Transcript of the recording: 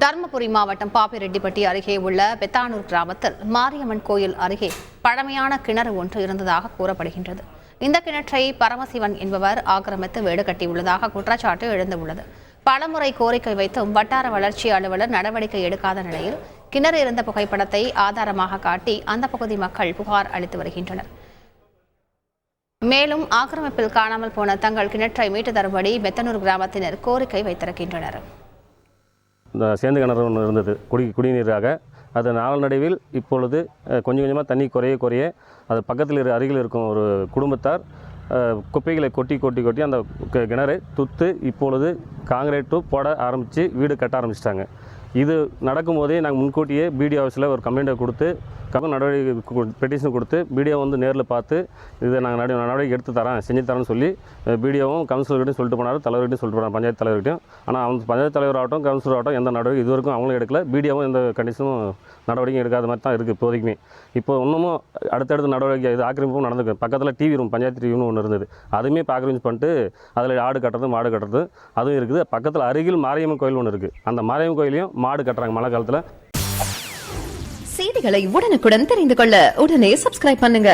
தருமபுரி மாவட்டம் பாப்பிரெட்டிப்பட்டி அருகே உள்ள பெத்தானூர் கிராமத்தில் மாரியம்மன் கோயில் அருகே பழமையான கிணறு ஒன்று இருந்ததாக கூறப்படுகின்றது. இந்த கிணற்றை பரமசிவன் என்பவர் ஆக்கிரமித்து வீடு கட்டியுள்ளதாக குற்றச்சாட்டு எழுந்துள்ளது. பலமுறை கோரிக்கை வைத்தும் வட்டார வளர்ச்சி அலுவலர் நடவடிக்கை எடுக்காத நிலையில் கிணறு இருந்த புகைப்படத்தை ஆதாரமாக காட்டி அந்த பகுதி மக்கள் புகார் அளித்து வருகின்றனர். மேலும் ஆக்கிரமிப்பில் காணாமல் போன தங்கள் கிணற்றை மீட்டு தரும்படி பெத்தனூர் கிராமத்தினர் கோரிக்கை வைத்திருக்கின்றனர். இந்த சேர்ந்து கிணறு ஒன்று இருந்தது. குடி குடிநீராக. அது நாளடைவில் இப்பொழுது கொஞ்சம் கொஞ்சமாக தண்ணி குறைய குறைய அது பக்கத்தில் இரு அருகில் இருக்கும் ஒரு குடும்பத்தார் குப்பைகளை கொட்டி கொட்டி கொட்டி அந்த கி- கிணறை துத்து இப்பொழுது காங்கிரீட்டு போட ஆரம்பித்து வீடு கட்ட ஆரம்பிச்சிட்டாங்க. இது நடக்கும்போதே நாங்கள் முன்கூட்டியே பிடி ஆஃபீஸில் ஒரு கம்ப்ளைண்ட்டை கொடுத்து கம்ம நடவடிக்கை பெட்டிஷன் கொடுத்து பிடிஓ வந்து நேரில் பார்த்து இதை நாங்கள் நட நடவடிக்கை எடுத்து தரேன் செஞ்சு தரேன்னு சொல்லி பிடிஓவும் கவுன்சிலர்கிட்டையும் சொல்லிட்டு போனார் தலைவர்கிட்டையும் சொல்லிட்டு போனார் பஞ்சாயத்து தலைவர்கிட்டையும். ஆனால் அவங்க பஞ்சாயத்து தலைவர் ஆகட்டும் கவுன்சிலர் ஆகட்டும் எந்த நடவடிக்கை இது வரைக்கும் அவங்களும் எடுக்கல பிடிஓவும் எந்த கண்டிஷனும் நடவடிக்கை எடுக்காத மாதிரி தான் இருக்குது இப்போதைக்குமே. இப்போ இன்னமும் அடுத்தடுத்த நடவடிக்கை இது ஆக்கிரமிப்பும் நடந்துக்கு பக்கத்தில் TV room panchayat TV room ஒன்று இருந்தது. அதுவுமே இப்போ ஆக்கிரமிச்சு பண்ணிட்டு அதில் ஆடு கட்டுறது மாடு கட்டுறது அதுவும் இருக்குது பக்கத்தில் அருகில் மாரியம்மன் கோயில் ஒன்று இருக்குது அந்த மாரியம்மன் கோயிலையும் மாடு கட்டுறாங்க மழை காலத்தில். செய்திகளை உடனுக்குடன் தெரிந்து கொள்ள உடனே சப்ஸ்கிரைப் பண்ணுங்க.